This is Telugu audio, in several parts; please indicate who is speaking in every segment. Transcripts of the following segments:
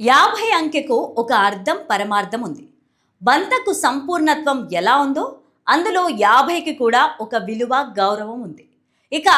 Speaker 1: యాభై అంకెకు ఒక అర్థం పరమార్థం ఉంది. బంతకు సంపూర్ణత్వం ఎలా ఉందో అందులో యాభైకి కూడా ఒక విలువ గౌరవం ఉంది. ఇక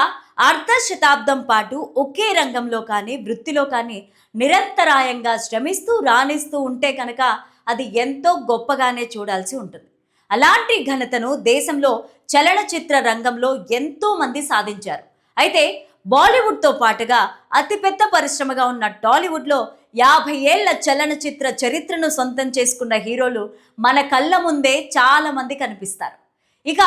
Speaker 1: అర్ధ శతాబ్దం పాటు ఒకే రంగంలో కానీ వృత్తిలో కానీ నిరంతరాయంగా శ్రమిస్తూ రాణిస్తూ ఉంటే కనుక అది ఎంతో గొప్పగానే చూడాల్సి ఉంటుంది. అలాంటి ఘనతను దేశంలో చలనచిత్ర రంగంలో ఎంతో మంది సాధించారు. అయితే బాలీవుడ్తో పాటుగా అతిపెద్ద పరిశ్రమగా ఉన్న టాలీవుడ్లో యాభై ఏళ్ళ చలనచిత్ర చరిత్రను సొంతం చేసుకున్న హీరోలు మన కళ్ళ ముందే చాలామంది కనిపిస్తారు. ఇక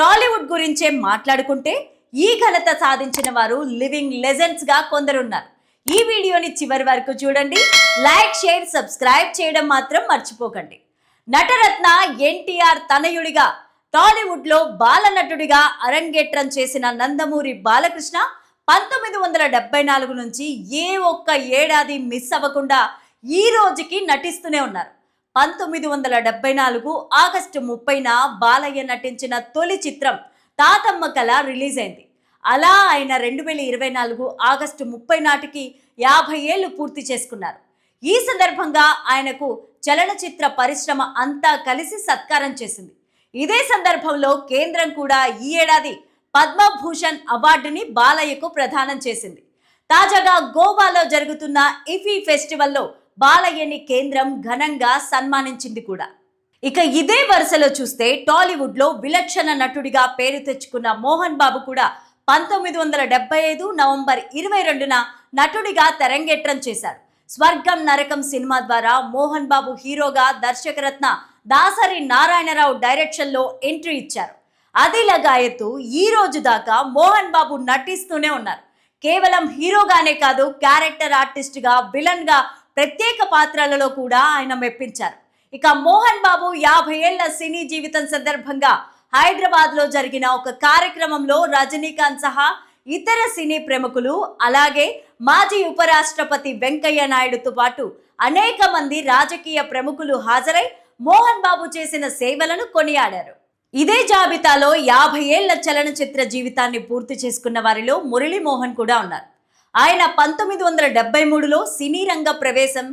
Speaker 1: టాలీవుడ్ గురించే మాట్లాడుకుంటే ఈ ఘనత సాధించిన వారు లివింగ్ లెజెండ్స్గా కొందరున్నారు. ఈ వీడియోని చివరి వరకు చూడండి. లైక్ షేర్ సబ్స్క్రైబ్ చేయడం మాత్రం మర్చిపోకండి. నటరత్న ఎన్టీఆర్ తనయుడిగా టాలీవుడ్లో బాలనటుడిగా అరంగేట్రం చేసిన నందమూరి బాలకృష్ణ పంతొమ్మిది వందల డెబ్బై నాలుగు నుంచి ఏ ఒక్క ఏడాది మిస్ అవ్వకుండా ఈ రోజుకి నటిస్తూనే ఉన్నారు. పంతొమ్మిది వందల డెబ్బై నాలుగు ఆగస్టు ముప్పైన బాలయ్య నటించిన తొలి చిత్రం తాతమ్మ కళ రిలీజ్ అయింది. అలా ఆయన రెండు వేల ఇరవై నాలుగు ఆగస్టు ముప్పై నాటికి యాభై ఏళ్ళు పూర్తి చేసుకున్నారు. ఈ సందర్భంగా ఆయనకు చలనచిత్ర పరిశ్రమ అంతా కలిసి సత్కారం చేసింది. ఇదే సందర్భంలో కేంద్రం కూడా ఈ ఏడాది పద్మభూషణ్ అవార్డుని బాలయ్యకు ప్రదానం చేసింది. తాజాగా గోవాలో జరుగుతున్న ఇఫీ ఫెస్టివల్లో బాలయ్యని కేంద్రం ఘనంగా సన్మానించింది కూడా. ఇక ఇదే వరుసలో చూస్తే టాలీవుడ్లో విలక్షణ నటుడిగా పేరు తెచ్చుకున్న మోహన్ బాబు కూడా పంతొమ్మిది వందల డెబ్బై ఐదు నవంబర్ ఇరవై రెండున నటుడిగా తెరంగేట్రం చేశారు. స్వర్గం నరకం సినిమా ద్వారా మోహన్ బాబు హీరోగా దర్శకరత్న దాసరి నారాయణరావు డైరెక్షన్లో ఎంట్రీ ఇచ్చారు. అదిల గాయత్తు ఈ రోజు దాకా మోహన్ బాబు నటిస్తూనే ఉన్నారు. కేవలం హీరోగానే కాదు క్యారెక్టర్ ఆర్టిస్ట్గా విలన్గా ప్రత్యేక పాత్రలలో కూడా ఆయన మెప్పించారు. ఇక మోహన్ బాబు యాభై ఏళ్ళ సినీ జీవితం సందర్భంగా హైదరాబాద్లో జరిగిన ఒక కార్యక్రమంలో రజనీకాంత్ సహా ఇతర సినీ ప్రముఖులు అలాగే మాజీ ఉపరాష్ట్రపతి వెంకయ్య నాయుడుతో పాటు అనేక మంది రాజకీయ ప్రముఖులు హాజరై మోహన్ బాబు చేసిన సేవలను కొనియాడారు. ఇదే జాబితాలో యాభై ఏళ్ళ చలనచిత్ర జీవితాన్ని పూర్తి చేసుకున్న వారిలో మురళీమోహన్ కూడా ఉన్నారు. ఆయన పంతొమ్మిది వందల డెబ్బై మూడులో సినీ రంగ ప్రవేశం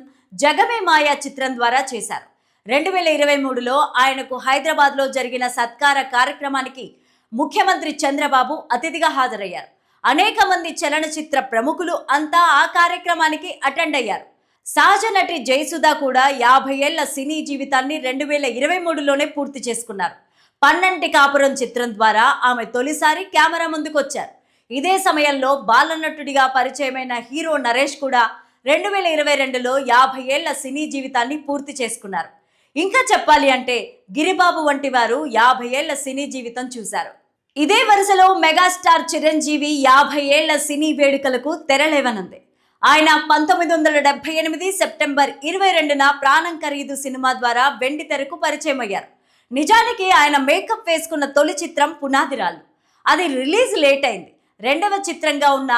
Speaker 1: జగమే మాయా చిత్రం ద్వారా చేశారు. రెండు వేల ఇరవై మూడులో ఆయనకు హైదరాబాద్లో జరిగిన సత్కార కార్యక్రమానికి ముఖ్యమంత్రి చంద్రబాబు అతిథిగా హాజరయ్యారు. అనేక మంది చలనచిత్ర ప్రముఖులు అంతా ఆ కార్యక్రమానికి అటెండ్ అయ్యారు. సహజ నటి జయసుధ కూడా యాభై ఏళ్ళ సినీ జీవితాన్ని రెండు వేల ఇరవై మూడులోనే పూర్తి చేసుకున్నారు. పన్నంటి కాపురం చిత్రం ద్వారా ఆమె తొలిసారి కెమెరా ముందుకు వచ్చారు ఇదే సమయంలో బాలనటుడిగా పరిచయమైన హీరో నరేష్ కూడా రెండు వేల ఇరవై రెండులో యాభై ఏళ్ళ సినీ జీవితాన్ని పూర్తి చేసుకున్నారు. ఇంకా చెప్పాలి అంటే గిరిబాబు వంటి వారు యాభై ఏళ్ళ సినీ జీవితం చూశారు. ఇదే వరుసలో మెగాస్టార్ చిరంజీవి యాభై ఏళ్ళ సినీ వేడుకలకు తెరలేవనుంది. ఆయన పంతొమ్మిది వందల డెబ్బై ఎనిమిది సెప్టెంబర్ ఇరవై రెండున ప్రాణం ఖరీదు సినిమా ద్వారా వెండి తెరకు పరిచయం అయ్యారు నిజానికి ఆయన మేకప్ వేసుకున్న తొలి చిత్రం పునాదిరాలు అది రిలీజ్ లేట్ అయింది. రెండవ చిత్రంగా ఉన్న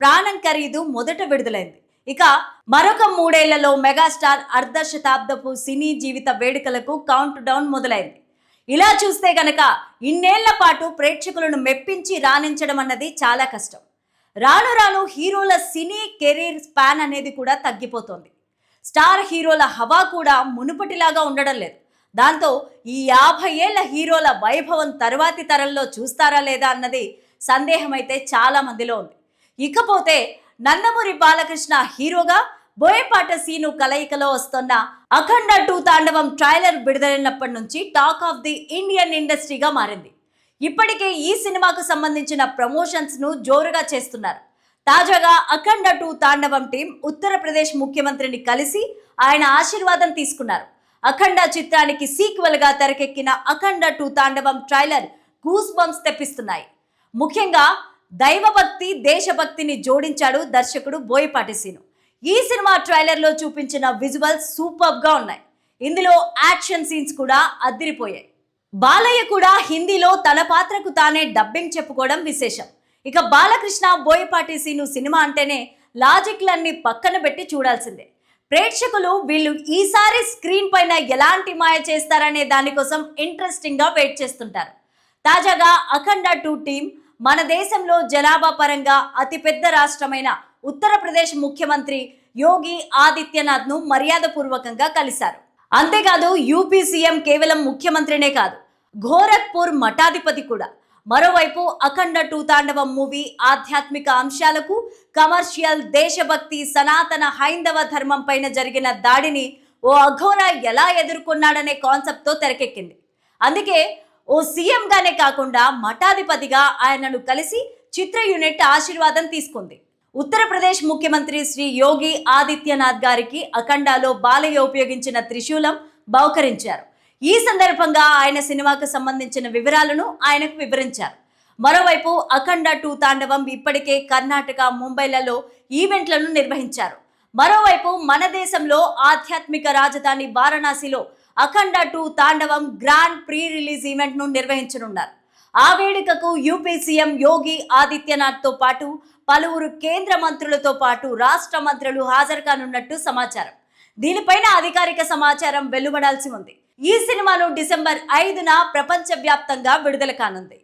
Speaker 1: ప్రాణం ఖరీదు మొదట విడుదలైంది. ఇక మరొక మూడేళ్ళలో మెగాస్టార్ అర్ధ శతాబ్దపు సినీ జీవిత వేడుకలకు కౌంట్ డౌన్ మొదలైంది. ఇలా చూస్తే గనక ఇన్నేళ్ళ పాటు ప్రేక్షకులను మెప్పించి రాణించడం అన్నది చాలా కష్టం. రాను రాను హీరోల సినీ కెరీర్ స్పాన్ అనేది కూడా తగ్గిపోతోంది. స్టార్ హీరోల హవా కూడా మునుపటిలాగా ఉండడం లేదు. దాంతో ఈ యాభై ఏళ్ళ హీరోల వైభవం తరువాతి తరంలో చూస్తారా లేదా అన్నది సందేహమైతే చాలా మందిలో ఉంది. ఇకపోతే నందమూరి బాలకృష్ణ హీరోగా బోయపాట సీను కలయికలో వస్తున్న అఖండ టూ తాండవం ట్రైలర్ విడుదలైనప్పటి నుంచి టాక్ ఆఫ్ ది ఇండియన్ ఇండస్ట్రీగా మారింది. ఇప్పటికే ఈ సినిమాకు సంబంధించిన ప్రమోషన్స్ను జోరుగా చేస్తున్నారు. తాజాగా అఖండ టూ తాండవం టీం ఉత్తరప్రదేశ్ ముఖ్యమంత్రిని కలిసి ఆయన ఆశీర్వాదం తీసుకున్నారు. అఖండ చిత్రానికి సీక్వెల్గా తెరకెక్కిన Akhanda two Thandavam trailer goose bumps తెప్పిస్తున్నాయి. ముఖ్యంగా దైవభక్తి దేశభక్తిని జోడించాడు దర్శకుడు బోయపాటి సీను. ఈ సినిమా ట్రైలర్లో చూపించిన విజువల్స్ సూపర్గా ఉన్నాయి. ఇందులో యాక్షన్ సీన్స్ కూడా అదిరిపోయాయి బాలయ్య కూడా హిందీలో తన పాత్రకు తానే డబ్బింగ్ చెప్పుకోవడం విశేషం. ఇక బాలకృష్ణ బోయపాటి సీను సినిమా అంటేనే లాజిక్లన్నీ పక్కన పెట్టి చూడాల్సిందే. ప్రేక్షకులు వీళ్ళు ఈసారి స్క్రీన్ పైన ఎలాంటి మాయ చేస్తారనే దానికోసం ఇంట్రెస్టింగ్గా వెయిట్ చేస్తుంటారు. తాజాగా అఖండ టూ టీం మన దేశంలో జనాభా పరంగా అతిపెద్ద రాష్ట్రమైన ఉత్తరప్రదేశ్ ముఖ్యమంత్రి యోగి ఆదిత్యనాథ్ను మర్యాదపూర్వకంగా కలిశారు. అంతేకాదు యూపీ సీఎం కేవలం ముఖ్యమంత్రినే కాదు గోరఖ్పూర్ మఠాధిపతి కూడా. మరోవైపు అఖండ టూ తాండవం మూవీ ఆధ్యాత్మిక అంశాలకు కమర్షియల్ దేశభక్తి సనాతన హైందవ ధర్మం పైన జరిగిన దాడిని ఓ అఘోర ఎలా ఎదుర్కొన్నాడనే కాన్సెప్ట్తో తెరకెక్కింది. అందుకే ఓ సీఎంగానే కాకుండా మఠాధిపతిగా ఆయనను కలిసి చిత్ర యూనిట్ ఆశీర్వాదం తీసుకుంది. ఉత్తరప్రదేశ్ ముఖ్యమంత్రి శ్రీ యోగి ఆదిత్యనాథ్ గారికి అఖండాలో బాలయ్య ఉపయోగించిన త్రిశూలం బహుకరించారు. ఈ సందర్భంగా ఆయన సినిమాకు సంబంధించిన వివరాలను ఆయనకు వివరించారు. మరోవైపు అఖండ టూ తాండవం ఇప్పటికే కర్ణాటక ముంబైలలో ఈవెంట్లను నిర్వహించారు. మరోవైపు మన దేశంలో ఆధ్యాత్మిక రాజధాని వారణాసిలో Akhanda two Thandavam grand pre release ఈవెంట్ను నిర్వహించనున్నారు. ఆ వేడుకకు యూపీ సీఎం యోగి ఆదిత్యనాథ్తో పాటు పలువురు కేంద్ర మంత్రులతో పాటు రాష్ట్ర మంత్రులు హాజరు కానున్నట్టు సమాచారం. దీనిపైన అధికారిక సమాచారం వెలువడాల్సి ఉంది. ఈ సినిమాను డిసెంబర్ ఐదున ప్రపంచవ్యాప్తంగా విడుదల కానుంది.